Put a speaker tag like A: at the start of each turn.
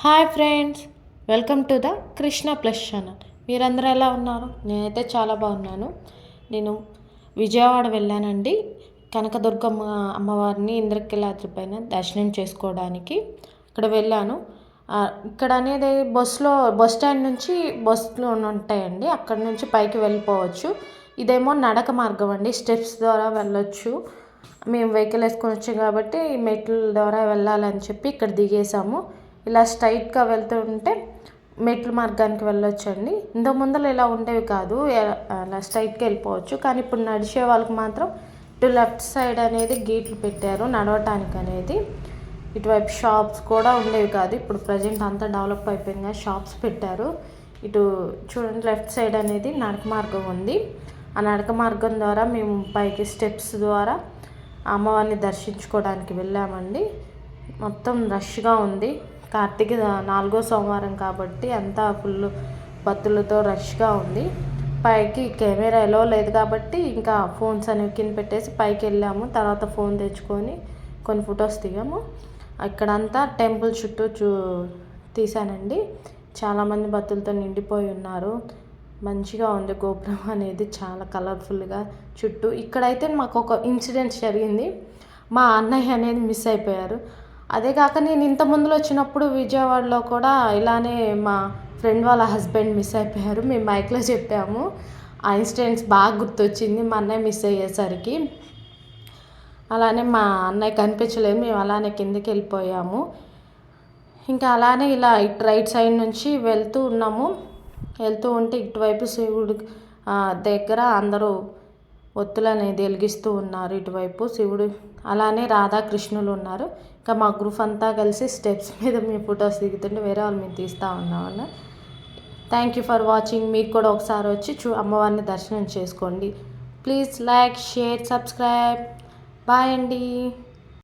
A: Hi friends welcome to the Krishna plus channel. మీరందరూ ఎలా ఉన్నారు? నేనైతే చాలా బాగున్నాను. నేను విజయవాడ వెళ్ళానండి. కనకదుర్గమ్మ అమ్మవారిని ఇంద్రకిలాద్రి పైన దర్శనం చేసుకోవడానికి ఇక్కడ వెళ్ళాను. ఇక్కడ అనేది బస్సులో బస్ స్టాండ్ నుంచి బస్సులు ఉంటాయండి. అక్కడ నుంచి పైకి వెళ్ళిపోవచ్చు. ఇదేమో నడక మార్గం అండి. స్టెప్స్ ద్వారా వెళ్ళొచ్చు. మేము వెహికల్ వేసుకొని వచ్చాం కాబట్టి మెట్ల ద్వారా వెళ్ళాలని చెప్పి ఇక్కడ దిగేసాము ఇలా స్ట్రైట్గా వెళ్తుంటే మెట్ల మార్గానికి వెళ్ళొచ్చండి. ఇంతకు ముందర ఇలా ఉండేవి కాదు. అలా స్ట్రైట్గా వెళ్ళిపోవచ్చు. కానీ ఇప్పుడు నడిచే వాళ్ళకి మాత్రం ఇటు లెఫ్ట్ సైడ్ అనేది గేట్లు పెట్టారు నడవటానికి అనేది. ఇటువైపు షాప్స్ కూడా ఉండేవి కాదు. ఇప్పుడు ప్రజెంట్ అంతా డెవలప్ అయిపోయింది షాప్స్ పెట్టారు. ఇటు చూడండి లెఫ్ట్ సైడ్ అనేది నడక మార్గం ఉంది. ఆ నడక మార్గం ద్వారా మేము పైకి స్టెప్స్ ద్వారా అమ్మవారిని దర్శించుకోవడానికి వెళ్ళామండి. మొత్తం రష్గా ఉంది. కార్తీక నాలుగో సోమవారం కాబట్టి అంతా ఫుల్ భక్తులతో రష్గా ఉంది. పైకి కెమెరా ఎలో లేదు కాబట్టి ఇంకా ఫోన్స్ అనేవి కింద పెట్టేసి పైకి వెళ్ళాము. తర్వాత ఫోన్ తెచ్చుకొని కొన్ని ఫొటోస్ దిగాము. అక్కడంతా టెంపుల్ చుట్టూ చూ తీశానండి. చాలామంది భక్తులతో నిండిపోయి ఉన్నారు. మంచిగా ఉంది గోపురం అనేది చాలా కలర్ఫుల్గా చుట్టూ. ఇక్కడైతే మాకు ఒక ఇన్సిడెంట్ జరిగింది. మా అన్నయ్య అనేది మిస్ అయిపోయారు. అదే కాక నేను ఇంత ముందులో వచ్చినప్పుడు విజయవాడలో కూడా ఇలానే మా ఫ్రెండ్ వాళ్ళ హస్బెండ్ మిస్ అయిపోయారు. మేము మైక్లో చెప్పాము. ఆ ఇన్సిడెంట్స్ బాగా గుర్తొచ్చింది. మా అన్నయ్య మిస్ అయ్యేసరికి. అలానే మా అన్నయ్య కనిపించలేదు. మేము అలానే కిందకి వెళ్ళిపోయాము. ఇంకా అలానే ఇలా ఇటు రైట్ సైడ్ నుంచి వెళ్తూ ఉన్నాము. వెళ్తూ ఉంటే ఇటువైపు శివుడు దగ్గర అందరూ ఒత్తులు అనేది వెలిగిస్తూ ఉన్నారు ఇటువైపు శివుడు. అలానే రాధాకృష్ణులు ఉన్నారు. ఇంకా మా గ్రూప్ అంతా కలిసి స్టెప్స్ మీద మీ ఫొటోస్ దిగుతుంటే వేరే వాళ్ళు మేము తీస్తూ ఉన్నామన్న. Thank you for watching. మీరు కూడా ఒకసారి వచ్చి చూ అమ్మవారిని దర్శనం చేసుకోండి. Please like share subscribe. Bye అండి.